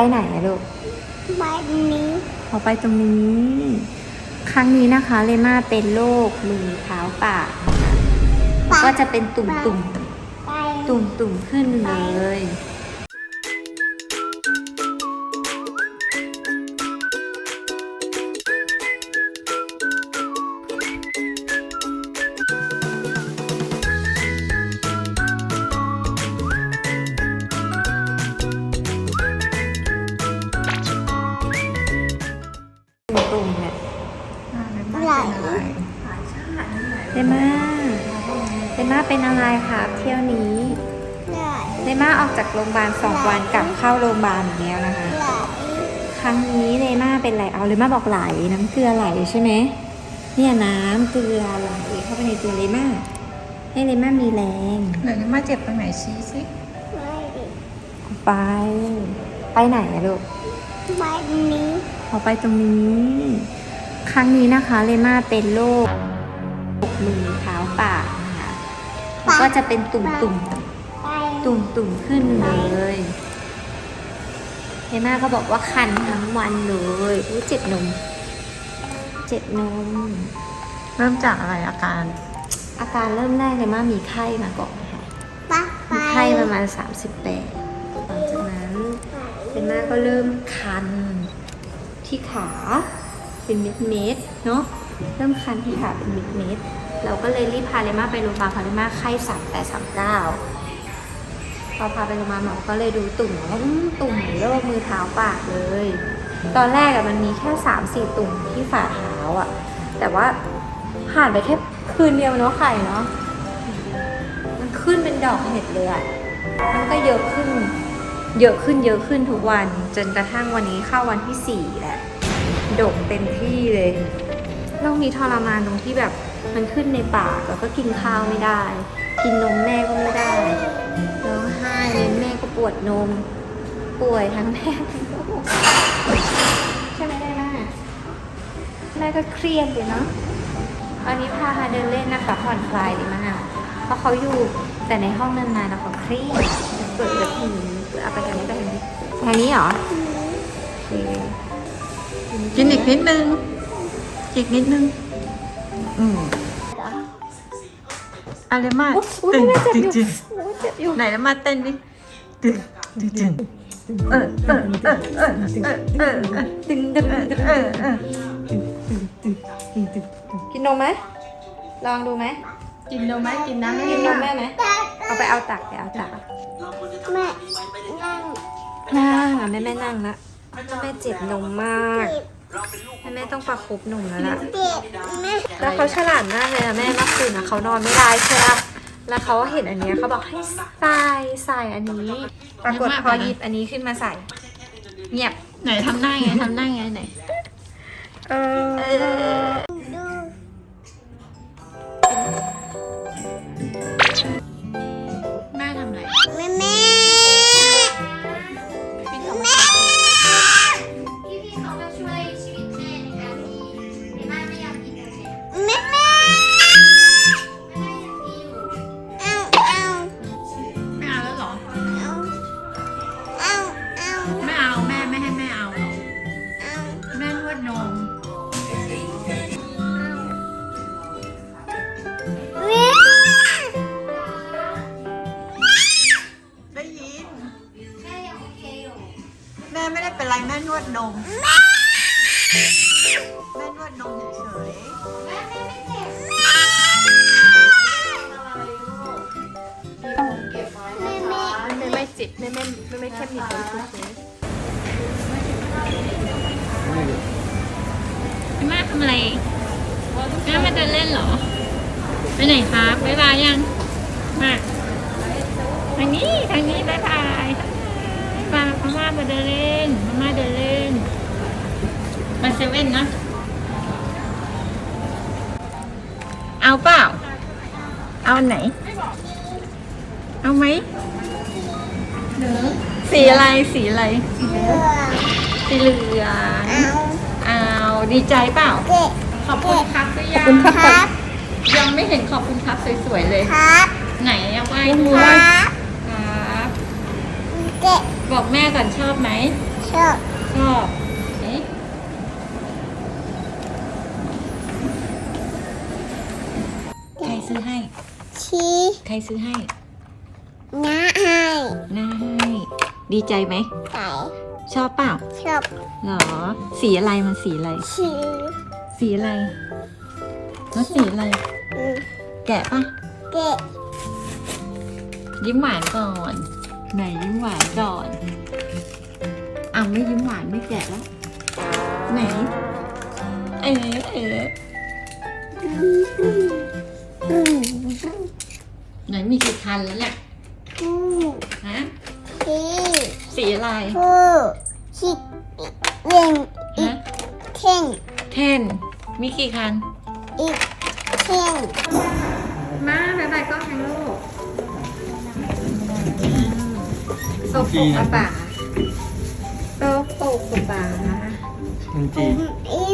ไปไหนอะลูก ไปนี้เขาไปตรงนี้ ครั้งนี้นะคะ เลม่าเป็นโรคมือเท้าปากนะคะก็จะเป็นตุ่มตุ่มไปตุ่มตุ่มๆขึ้นเลย ไหลเลม่าเลม่าเป็นอะไรครับเที่ยวนี้ไหลเลม่าออกจากโรงพยาบาลสองวันกลับเข้าโรงพยาบาลอย่างเงี้ยนะคะไหลครั้งนี้เลม่าเป็นไรเอาเลม่าบอกไหลน้ำเกลือไหลใช่ไหมเนี่ยน้ำเกลือไหลเข้าไปในตัวเลม่าให้เลม่ามีแรงเหลือมาเจ็บตรงไหนชี้สิไม่ดิไปไปไหนอะลูก ไปนี้เอาไปตรงนี้ ครั้งนี้นะคะเลม่าเป็นโรคมือเท้าปากนะคะแล้วก็จะเป็นตุ่มตุ่มๆไปตุ่มตุ่มๆขึ้นเลยเฮม่าก็บอกว่าคันทั้งวันเลยอู้เจ็บนม เจ็บนม เริ่มจากอะไรอาการ อาการเริ่มแรกเลยม่ามีไข้มาก่อนค่ะไปไปมีไข้ประมาณ 38หลังจากนั้นเฮม่าก็เริ่มคันที่ขา เป็นเม็ดเม็ดเนาะเริ่มคันที่ขาเป็นเม็ดเม็ดเราก็เลยรีบพาเลม่าไปโรงพยาบาลพาเลม่าไข้สามแต่สามเก้าพอพาไปโรงพยาบาลหมอก็เลยดูตุ่มว่าตุ่มเหมือนโรคมือเท้าปากเลย ตอนแรกอะมันมีแค่สามสี่ตุ่มที่ฝ่าเท้าอะแต่ว่าผ่านไปแค่คืนเดียวเนาะไข่เนาะมันขึ้นเป็นดอกเห็ดเลยอะมันก็เยอะขึ้น เยอะขึ้นเยอะขึ้นทุกวันจนกระทั่งวันนี้เข้าวันที่สี่แหละ ดกเต็มที่เลยโรคนี้ทรมานตรงที่แบบมันขึ้นในปากแล้วก็กินข้าวไม่ได้ กินนมแม่ก็ไม่ได้ร้องไห้เลยแม่ก็ปวดนม ป่วยทั้งแม่ทั้งลูกใช่ไหมได้แม่แม่ก็เครียดเลยเนาะวันนี้พาหาเดินเล่นนะคะผ่อนคลายดีมากเพราะเขาอยู่แต่ในห้องนานๆแล้วเขาเครียดเปิดแบบนี้เอาไปกันนี้ไปกันนี้ทางนี้เหรอโอเค กินอีกนิดนึง อีกนิดนึง อืมอะไรมากอุ๊ยตึงแม่เจ็บตึงอยู่ตึงโอ้ยเจ็บอยู่ไหนแล้วมาเต้นดิตึงตึงตึงเออเออเออเออเออเออเออดึงดึงเออดึงเออเออกินนมไหมลองดูไหมกินนมไหมกินน้ำไหมกินนมแม่ไหมเอาไปเอาตักไปเอาตักแม่นั่งนั่งอะแม่แม่นั่งละ แม่เจ็บนมมากเจ็บแม่แม่ต้องประคบนมแล้วล่ะเจ็บแม่แล้วเขาฉลาดมากเลยนะแม่เมื่อคืนนะเขานอนไม่ได้ใช่ปะแล้วเขาเห็นอันเนี้ยเขาบอกให้ใส่ใส่อันนี้ ปรากฏพอหยิบอันนี้ขึ้นมาใส่ เงียบไหนทำหน้าไงทำหน้าไงไหนเออ วดนม แม่นวดนมเฉยแม่แม่ไม่เจ็บแม่ไม่ไม่จิบไม่ไม่ไม่ไม่แค่มีตัวชุดนี้แม่ทำอะไรแม่มาเดินเล่นเหรอ ไปไหนครับบ๊ายบายยัง มาทางนี้ทางนี้บ๊ายบายปาพม่ามาเดินเล่นพม่าเดินเล่น ไปเซเว่นนะ เอาเปล่า เอาไหน เอาไหมสีอะไรสีอะไร สีเหลืองเอาเอาดีใจเปล่าเจ็บขอบคุณครับหรือยังครับ ยังไม่เห็นขอบคุณครับสวยๆเลยครับไหนอะไหว้คด้วยรับครับเจ็บบอกแม่ก่อนชอบไหมชชอบ ชอบเอ๊ะใคร ซื้อให้ ชี้ใครซื้อให้น้าให้น่าให้ ดีใจไหม ไก่ชอบเปล่าชอบหรอ สีอะไรมันสีอะไร ชี้สีอะไรมันสีอะไร อืมแกะปะเกะยิ้มหวานก่อน ไหนยิ้มหวานก่อนอะไม่ยิ้มหวานไม่แกะแล้ว ไหน เอ๋เอ๋อืม ไหนมีกี่คันแล้วเนี่ยอืมฮะชี้สีอะไรผู้ชี้เล่นอีฮะกเท่งเทนมีกี่คัน อีกเท่งมาบายบายกล้องแทงลูกโซโปกระป๋าโซโปกระป๋าอี